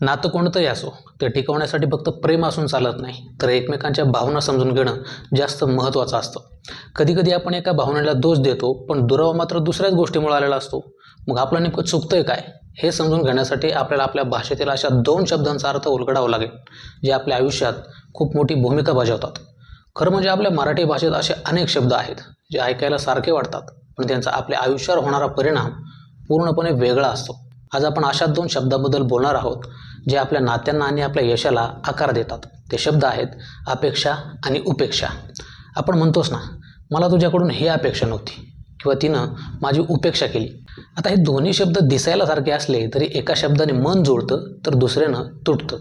नातं कोणतंही असो ते टिकवण्यासाठी फक्त प्रेम असून चालत नाही. तर एकमेकांच्या भावना समजून घेणं जास्त महत्त्वाचं असतं. कधीकधी आपण एका भावनेला दोष देतो पण दुरावा मात्र दुसऱ्याच गोष्टीमुळे आलेला असतो. मग आपलं नेमकं चुकतंय काय? हे समजून घेण्यासाठी आपल्याला आपल्या भाषेतील अशा दोन शब्दांचा अर्थ उलगडावा लागेल जे आपल्या आयुष्यात खूप मोठी भूमिका बजावतात. खरं म्हणजे आपल्या मराठी भाषेत असे अनेक शब्द आहेत जे ऐकायला सारखे वाटतात पण त्यांचा आपल्या आयुष्यावर होणारा परिणाम पूर्णपणे वेगळा असतो. आज आपण अशा दोन शब्दाबद्दल बोलणार आहोत जे आपल्या नात्यांना आणि आपल्या यशाला आकार देतात. ते शब्द आहेत अपेक्षा आणि उपेक्षा. आपण म्हणतोच ना मला तुझ्याकडून ही अपेक्षा नव्हती किंवा तिनं माझी उपेक्षा केली. आता हे दोन्ही शब्द दिसायला सारखे असले तरी एका शब्दाने मन जुळतं तर दुसऱ्यानं तुटतं.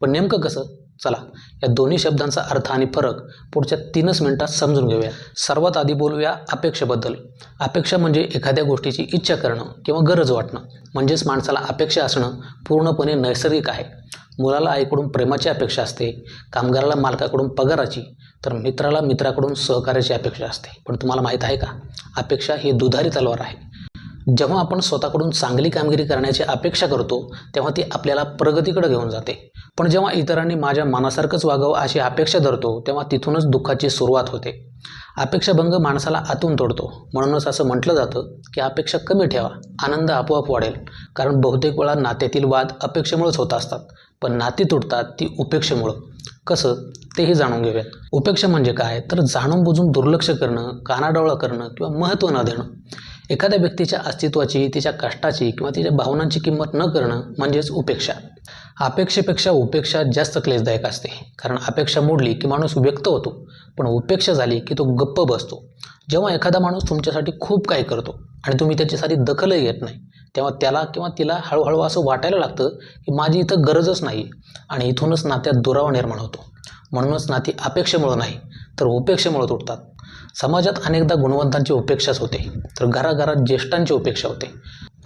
पण नेमकं कसं? चला या दोन्ही शब्दांचा अर्थ आणि फरक पुढच्या तीनच मिनिटात समजून घेऊया. सर्वात आधी बोलूया अपेक्षेबद्दल. अपेक्षा म्हणजे एखाद्या गोष्टीची इच्छा करणं किंवा गरज वाटणं. म्हणजेच माणसाला अपेक्षा असणं पूर्णपणे नैसर्गिक आहे. मुलाला आईकडून प्रेमाची अपेक्षा असते कामगाराला मालकाकडून पगाराची तर मित्राला मित्राकडून सहकार्याची अपेक्षा असते. पण तुम्हाला माहीत आहे का? अपेक्षा ही दुधारी तलवार आहे. जेव्हा आपण स्वतःकडून चांगली कामगिरी करण्याची अपेक्षा करतो तेव्हा ती आपल्याला प्रगतीकडे घेऊन जाते. पण जेव्हा इतरांनी माझ्या मनासारखंच वागावं अशी अपेक्षा धरतो तेव्हा तिथूनच दुःखाची सुरुवात होते. अपेक्षाभंग माणसाला आतून तोडतो. म्हणूनच असं म्हटलं जातं की अपेक्षा कमी ठेवा आनंद आपोआप वाढेल. कारण बहुतेक वेळा नात्यातील वाद अपेक्षेमुळेच होत असतात. पण नाती तुटतात ती उपेक्षेमुळं. कसं? तेही जाणून घेऊयात. उपेक्षा म्हणजे काय? तर जाणून बुजून दुर्लक्ष करणं कानाडोळा करणं किंवा महत्त्व न देणं. एखाद्या व्यक्तीच्या अस्तित्वाची तिच्या कष्टाची किंवा तिच्या भावनांची किंमत न करणं म्हणजेच उपेक्षा. अपेक्षेपेक्षा उपेक्षा जास्त क्लेशदायक असते. कारण अपेक्षा मोडली की माणूस व्यक्त होतो पण उपेक्षा झाली की तो गप्प बसतो. जेव्हा एखादा माणूस तुमच्यासाठी खूप काही करतो आणि तुम्ही त्याची दखलही घेत नाही तेव्हा त्याला किंवा तिला हळूहळू असं वाटायला लागतं की माझी इथं गरजच नाही आणि इथूनच नात्यात दुरावा निर्माण होतो. म्हणूनच नाती अपेक्षेमुळं नाही तर उपेक्षेमुळं तुटतात. समाजात अनेकदा गुणवंतांची उपेक्षाच होते. तर घराघरात ज्येष्ठांची उपेक्षा होते.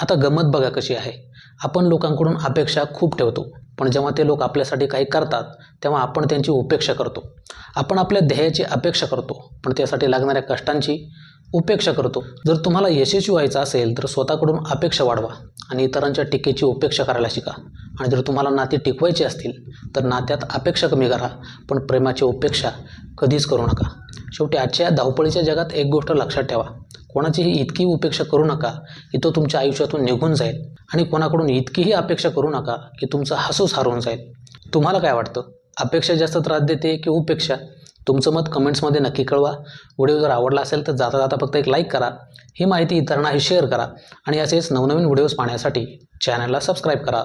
आता गमत बघा कशी आहे. आपण लोकांकडून अपेक्षा खूप ठेवतो. पण जेव्हा ते लोक आपल्यासाठी काही करतात तेव्हा आपण त्यांची उपेक्षा करतो. आपण आपल्या ध्येयाची अपेक्षा करतो पण त्यासाठी लागणाऱ्या कष्टांची उपेक्षा करतो. जर तुम्हाला यशस्वी व्हायचं असेल तर स्वतःकडून अपेक्षा वाढवा आणि इतरांच्या टीकेची उपेक्षा करायला शिका. आणि जर तुम्हाला नाती टिकवायची असतील तर नात्यात अपेक्षा कमी करा पण प्रेमाची उपेक्षा कधीच करू नका. शेवटी आजच्या धावपळीच्या जगात एक गोष्ट लक्षात ठेवा. कोणाचीही इतकी उपेक्षा करू नका की तो तुमच्या आयुष्यातून निघून जाईल आणि कोणाकडून इतकीही अपेक्षा करू नका की तुमचा हसूस हरवून जाईल. तुम्हाला काय वाटतं? अपेक्षा जास्त त्रास देते की उपेक्षा? तुमचं मत कमेंट्समध्ये नक्की कळवा. व्हिडिओ जर आवडला असेल तर जाता जाता फक्त एक लाईक करा. ही माहिती इतरांनाही शेअर करा आणि असेच नवनवीन व्हिडिओज पाहण्यासाठी चॅनलला सबस्क्राईब करा.